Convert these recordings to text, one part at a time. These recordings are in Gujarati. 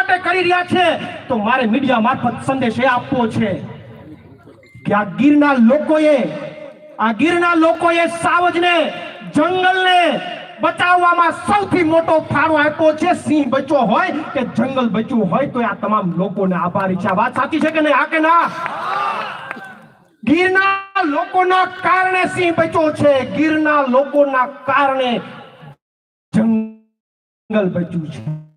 માટે કરી રહ્યા છે, તો મારે મીડિયા મારફત સંદેશ એ આપવો છે કે આ ગીરના લોકોએ, આ ગીરના લોકોએ સાવજને, જંગલને બચાવવામાં સૌથી મોટો ફાળો આપ્યો છે. સિંહ બચ્યો હોય કે જંગલ બચ્યું હોય તો આ તમામ લોકોને આભારી છે. વાત સાચી છે કે નહીં? આ કે ના? ગીરના લોકોના કારણે સિંહ બચ્યો છે. ગીરના લોકોના કારણે જંગલ બચ્યું છે.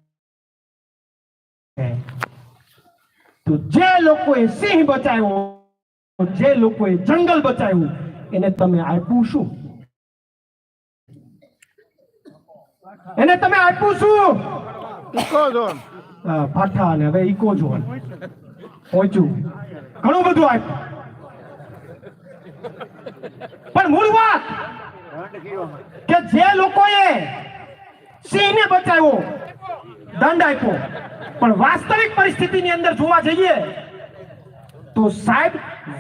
તો જે લોકોએ સિંહ બચાવ્યો જે લોકોએ જંગલ બચાવ્યું એને તમે આપ્યું શું? એને તમે આપ્યું શું? ઝોન. અને હવે ઇકો ઝોન. પહોંચ્યું. ઘણું બધું આપ્યું. પણ મૂળ વાત કે જે લોકોએ સિંહને બચાવ્યો દંડ આપ્યો. પણ વાસ્તવિક પરિસ્થિતિની અંદર જોવા જઈએ તો સાહેબ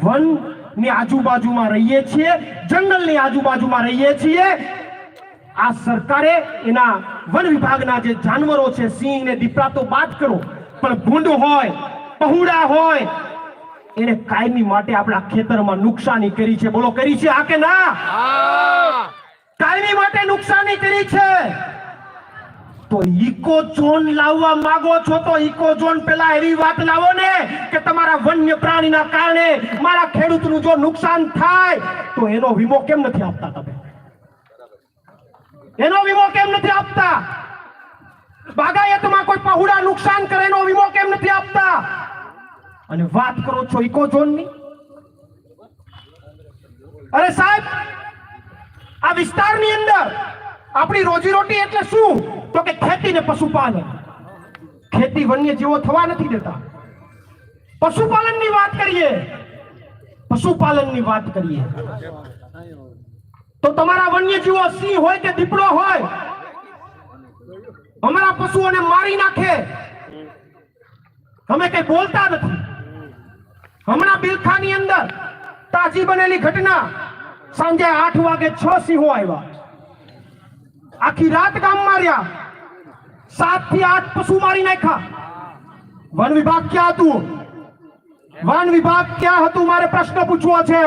વનની આજુબાજુમાં રહીએ છીએ જંગલની આજુબાજુમાં રહીએ છીએ. આ સરકારે એના વન વિભાગના જે જાનવરો છે સિંહ ને દીપડા તો બાદ કરો પણ ભૂંડ હોય પહુડા હોય એને કાયમી માટે આપણા ખેતરમાં નુકસાની કરી છે. બોલો કરી છે આ કે ના? કાયમી માટે નુકસાની કરી છે. તો ઇકો ઝોન લાવવા માંગો છો તો ઇકો ઝોન પેલા એવી વાત લાવો ને કે તમારા વન્ય પ્રાણીના કારણે મારા ખેડૂતનું જો નુકસાન થાય, તો એનો વીમો કેમ નથી આપતા તમે? એનો વીમો કેમ નથી આપતા? બાગાયતમાં કોઈ પहुડા નુકસાન કરે, એનો વીમો કેમ નથી આપતા? અને વાત કરો છો ઇકો ઝોનની? અરે સાહેબ, આ વિસ્તારની અંદર આપણી રોજીરોટી એટલે શું? તો કે ખેતી ને પશુપાલન. ખેતી વન્ય જીવો થવા નથી દેતા. પશુપાલનની વાત કરીએ, પશુપાલનની વાત કરીએ. તો તમારા વન્ય જીવો સિંહ હોય કે દીપડો હોય, અમારા પશુઓને મારી નાખે. અમે કઈ બોલતા નથી. હમણાં બિલખાની અંદર તાજી બનેલી ઘટના. સાંજે આઠ વાગે છ સિંહો આવ્યા. આખી રાત ગામ માર્યા. સાતથી આઠ પશુ મારી નાખ્યા. વન વિભાગ ક્યાં હતું? વન વિભાગ ક્યાં હતું? મારે પ્રશ્ન પૂછવો છે.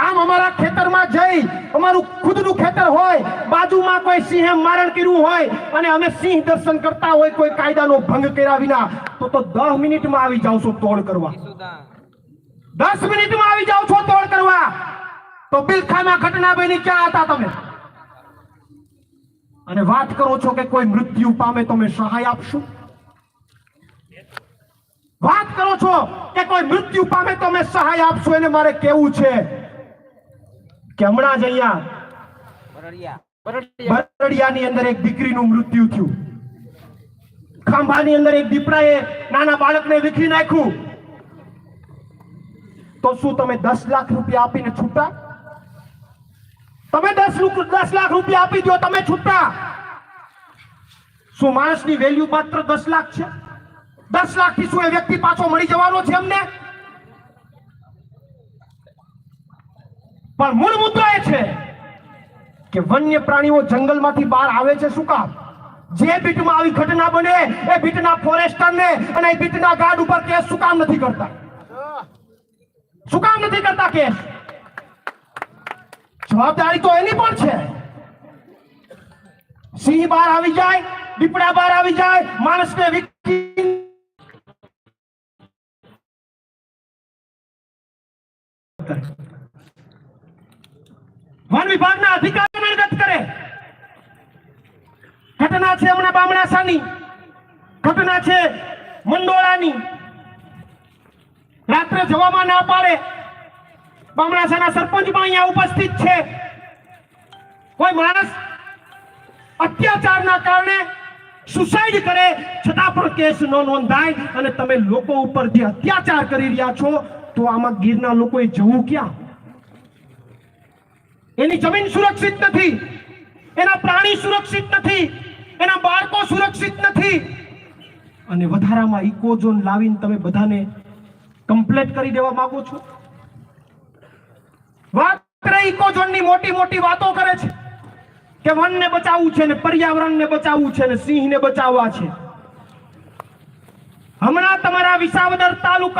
આમ અમારા ખેતરમાં જઈ અમારું ખુદનું ખેતર હોય, બાજુમાં કોઈ સિંહે મારણ કર્યું હોય અને અમે સિંહ દર્શન કરતા હોય કોઈ કાયદાનો ભંગ કર્યા વિના, તો તો 10 મિનિટમાં આવી જાવ છો તોડ કરવા. દસ મિનિટમાં આવી જાવ છો તોડ કરવા. તો બિલખામાં ઘટના બની ક્યાં હતા તમે? અને વાત કરો છો કે કોઈ મૃત્યુ પામે તો અમે સહાય આપશું? વાત કરો છો કે કોઈ મૃત્યુ પામે તો અમે સહાય આપશું? એને મારે કેવું છે? કે હમણાં જ અહીંયા બરડિયાની અંદર એક દીકરીનું મૃત્યુ થયું. ખાંભાની અંદર એક દીપડાએ નાના બાળકને વિખરી નાખ્યું. તો શું તમે દસ લાખ રૂપિયા આપીને છૂટા? તમે દસ દસ લાખ રૂપિયા આપી દો તમે છૂટા. શું માણસની વેલ્યુ માત્ર દસ લાખ છે? દસ લાખથી શું એ વ્યક્તિ પાછો મળી જવાનો છે અમને પણ મૂળ મુદ્દો એ છે કે વન્ય પ્રાણીઓ જંગલમાંથી બહાર આવે છે શું કામ? જે બીટમાં આવી ઘટના બને, એ બીટના ફોરેસ્ટરને અને એ બીટના ગાર્ડ ઉપર કેસ શું કામ નથી કરતા? શું કામ નથી કરતા કેસ? જવાબદારી તો એની પણ છે. સિંહ બહાર આવી જાય, દીપડા બહાર આવી જાય, માણસને વન વિભાગના અધિકારીઓને રદ કરે. ઘટના છે હમણાં બામણાસાની. ઘટના છે મંડોળાની. રાત્રે જવામાં ના પાડે. બામણાસાના સરપંચ અહીંયા ઉપસ્થિત છે. કોઈ માણસ અત્યાચારના કારણે સુસાઇડ કરે, છતાં પણ કેસ ન નોંધાય અને તમે લોકો ઉપર જે અત્યાચાર કરી રહ્યા છો, તો આમાં ગીરના લોકોએ જવું ક્યાં? એની જમીન સુરક્ષિત નથી, એના પ્રાણી સુરક્ષિત નથી, એના બાળકો સુરક્ષિત નથી. અને વધારામાં ઇકોઝોન લાવીને તમે બધાને કમ્પ્લેટ કરી દેવા માંગો છો? વાત કરે ઇકો ઝોનની મોટી મોટી વાતો કરે છે કે વનને બચાવવું છે ને પર્યાવરણને બચાવવું છે ને સિંહને બચાવવા છે. હમણાં તમારા વિસાવદર તાલુકા